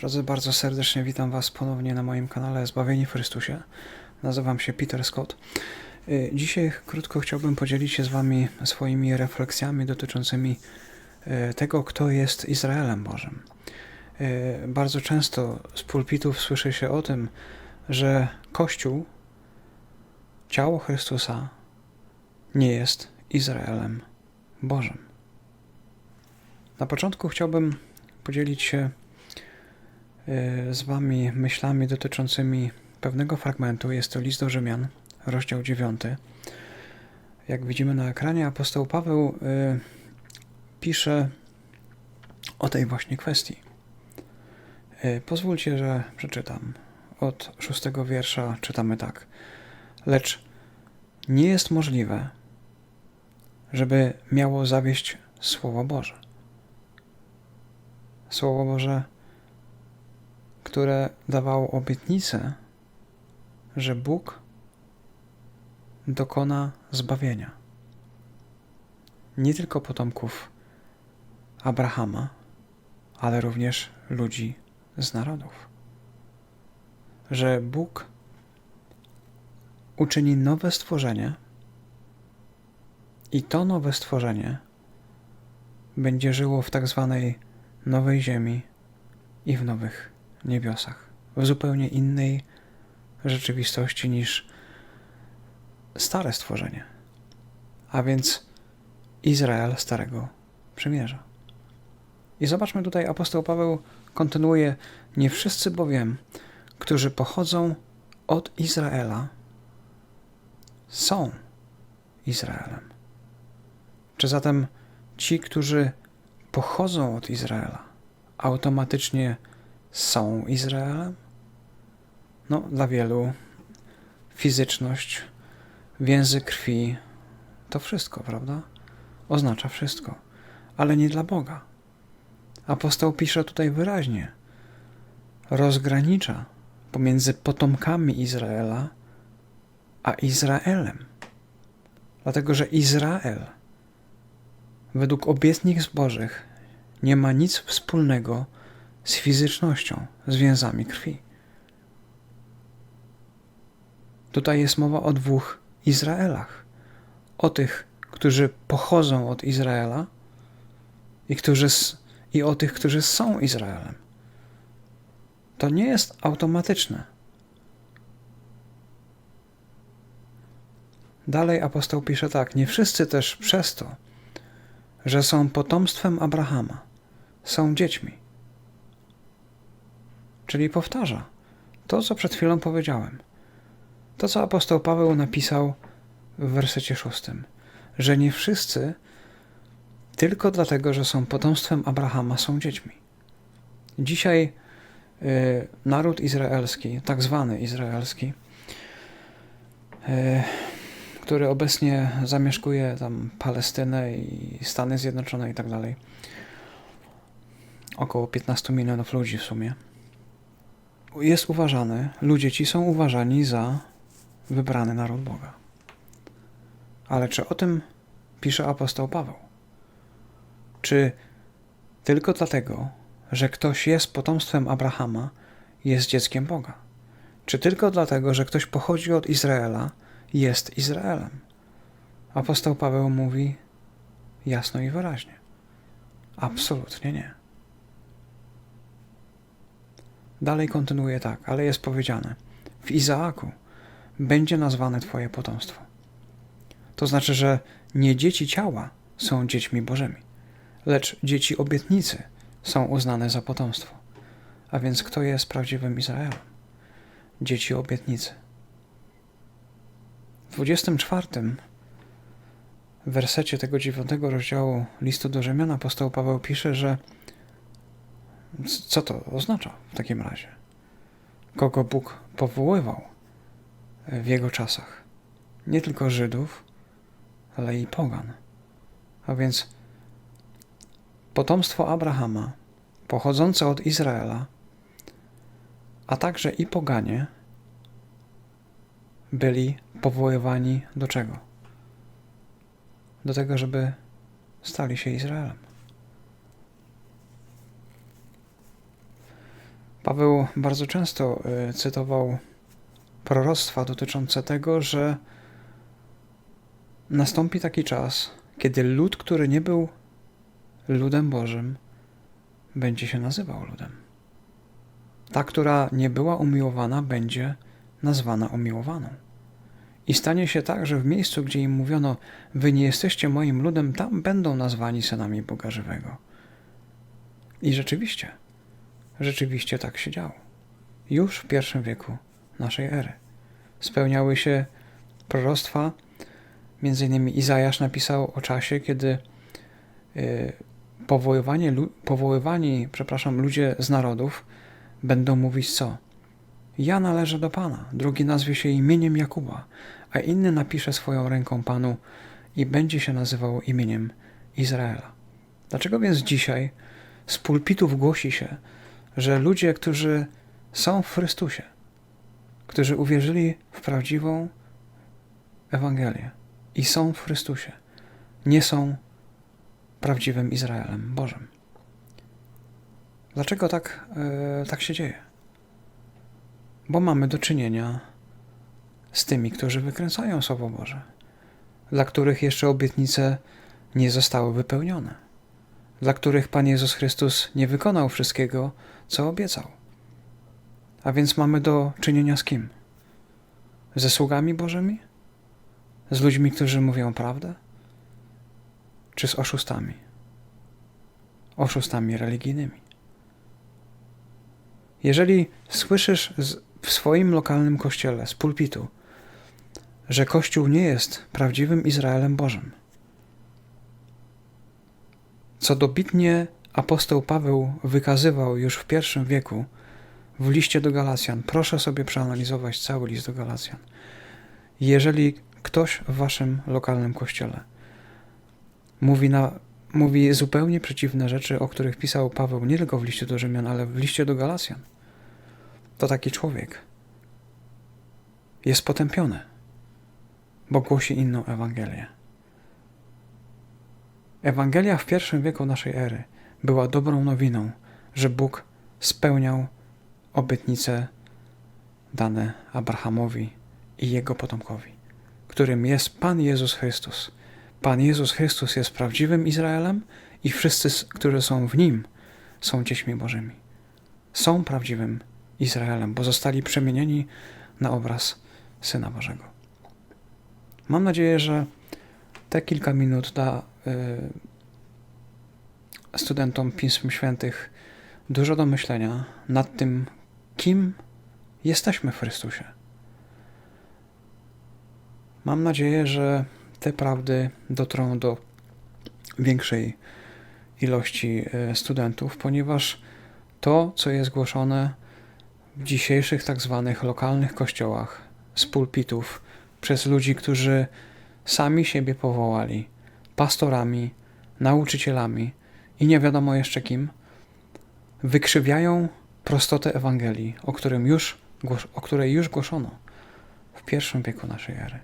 Drodzy, bardzo serdecznie witam Was ponownie na moim kanale Zbawieni w Chrystusie. Nazywam się Peter Scott. Y, Dzisiaj krótko chciałbym podzielić się z Wami swoimi refleksjami dotyczącymi y, tego, kto jest Izraelem Bożym. Y, Bardzo często z pulpitów słyszy się o tym, że Kościół, ciało Chrystusa, nie jest Izraelem Bożym. Na początku chciałbym podzielić się z Wami myślami dotyczącymi pewnego fragmentu. Jest to list do Rzymian, rozdział 9. Jak widzimy na ekranie, apostoł Paweł y, pisze o tej właśnie kwestii. Y, Pozwólcie, że przeczytam. Od szóstego wiersza czytamy tak. Lecz nie jest możliwe, żeby miało zawieść Słowo Boże. Słowo Boże, które dawało obietnicę, że Bóg dokona zbawienia. Nie tylko potomków Abrahama, ale również ludzi z narodów. Że Bóg uczyni nowe stworzenie i to nowe stworzenie będzie żyło w tak zwanej nowej ziemi i w nowych niebiosach, w zupełnie innej rzeczywistości niż stare stworzenie, a więc Izrael Starego Przymierza. I zobaczmy tutaj, apostoł Paweł kontynuuje: Nie wszyscy bowiem, którzy pochodzą od Izraela, są Izraelem. Czy zatem ci, którzy pochodzą od Izraela, automatycznie są Izraelem? No, dla wielu fizyczność, więzy krwi to wszystko, prawda? Oznacza wszystko, ale nie dla Boga. Apostoł pisze tutaj wyraźnie, rozgranicza pomiędzy potomkami Izraela a Izraelem. Dlatego, że Izrael według obietnic Bożych nie ma nic wspólnego z fizycznością, z więzami krwi. Tutaj jest mowa o dwóch Izraelach. O tych, którzy pochodzą od Izraela i, którzy, i o tych, którzy są Izraelem. To nie jest automatyczne. Dalej apostoł pisze tak: Nie wszyscy też przez to, że są potomstwem Abrahama, są dziećmi. Czyli powtarza to, co przed chwilą powiedziałem. To, co apostoł Paweł napisał w wersecie szóstym, że nie wszyscy tylko dlatego, że są potomstwem Abrahama, są dziećmi. Dzisiaj y, naród izraelski, tak zwany izraelski, y, który obecnie zamieszkuje tam Palestynę i Stany Zjednoczone i tak dalej. Około 15 milionów ludzi w sumie. Jest uważany, ludzie ci są uważani za wybrany naród Boga. Ale czy o tym pisze apostoł Paweł? Czy tylko dlatego, że ktoś jest potomstwem Abrahama, jest dzieckiem Boga? Czy tylko dlatego, że ktoś pochodzi od Izraela, jest Izraelem. Apostoł Paweł mówi jasno i wyraźnie. Absolutnie nie. Dalej kontynuuje tak, ale jest powiedziane: W Izaaku będzie nazwane Twoje potomstwo. To znaczy, że nie dzieci ciała są dziećmi Bożymi, lecz dzieci obietnicy są uznane za potomstwo. A więc kto jest prawdziwym Izraelem? Dzieci obietnicy. W 24 wersecie tego dziewiątego rozdziału listu do Rzymian apostoł Paweł pisze, że co to oznacza w takim razie? Kogo Bóg powoływał w jego czasach? Nie tylko Żydów, ale i pogan. A więc potomstwo Abrahama, pochodzące od Izraela, a także i poganie, byli powoływani do czego? Do tego, żeby stali się Izraelem. Paweł bardzo często y, cytował proroctwa dotyczące tego, że nastąpi taki czas, kiedy lud, który nie był ludem Bożym, będzie się nazywał ludem. Ta, która nie była umiłowana, będzie nazwana umiłowaną. I stanie się tak, że w miejscu, gdzie im mówiono, wy nie jesteście moim ludem, tam będą nazwani synami Boga żywego. I rzeczywiście, rzeczywiście tak się działo. Już w pierwszym wieku naszej ery spełniały się proroctwa. Między innymi Izajasz napisał o czasie, kiedy y, powoływanie, powoływani, przepraszam, ludzie z narodów będą mówić co? Ja należę do Pana, drugi nazwie się imieniem Jakuba, a inny napisze swoją ręką Panu i będzie się nazywał imieniem Izraela. Dlaczego więc dzisiaj z pulpitów głosi się, że ludzie, którzy są w Chrystusie, którzy uwierzyli w prawdziwą Ewangelię i są w Chrystusie, nie są prawdziwym Izraelem Bożym. Dlaczego tak, yy, tak się dzieje? Bo mamy do czynienia z tymi, którzy wykręcają Słowo Boże, dla których jeszcze obietnice nie zostały wypełnione, dla których Pan Jezus Chrystus nie wykonał wszystkiego, co obiecał. A więc mamy do czynienia z kim? Ze sługami Bożymi? Z ludźmi, którzy mówią prawdę? Czy z oszustami? Oszustami religijnymi. Jeżeli słyszysz w swoim lokalnym kościele z pulpitu, że Kościół nie jest prawdziwym Izraelem Bożym, co dobitnie apostoł Paweł wykazywał już w pierwszym wieku w liście do Galacjan. Proszę sobie przeanalizować cały list do Galacjan. Jeżeli ktoś w waszym lokalnym kościele mówi, na, mówi zupełnie przeciwne rzeczy, o których pisał Paweł nie tylko w liście do Rzymian, ale w liście do Galacjan, to taki człowiek jest potępiony, bo głosi inną Ewangelię. Ewangelia w pierwszym wieku naszej ery była dobrą nowiną, że Bóg spełniał obietnice dane Abrahamowi i jego potomkowi, którym jest Pan Jezus Chrystus. Pan Jezus Chrystus jest prawdziwym Izraelem i wszyscy, którzy są w Nim, są dziećmi Bożymi. Są prawdziwym Izraelem, bo zostali przemienieni na obraz Syna Bożego. Mam nadzieję, że te kilka minut da y, studentom Pism Świętych dużo do myślenia nad tym, kim jesteśmy w Chrystusie. Mam nadzieję, że te prawdy dotrą do większej ilości y, studentów, ponieważ to, co jest głoszone w dzisiejszych tak zwanych lokalnych kościołach, z pulpitów, przez ludzi, którzy sami siebie powołali pastorami, nauczycielami i nie wiadomo jeszcze kim, wykrzywiają prostotę Ewangelii, o, którym już, o której już głoszono w pierwszym wieku naszej ery.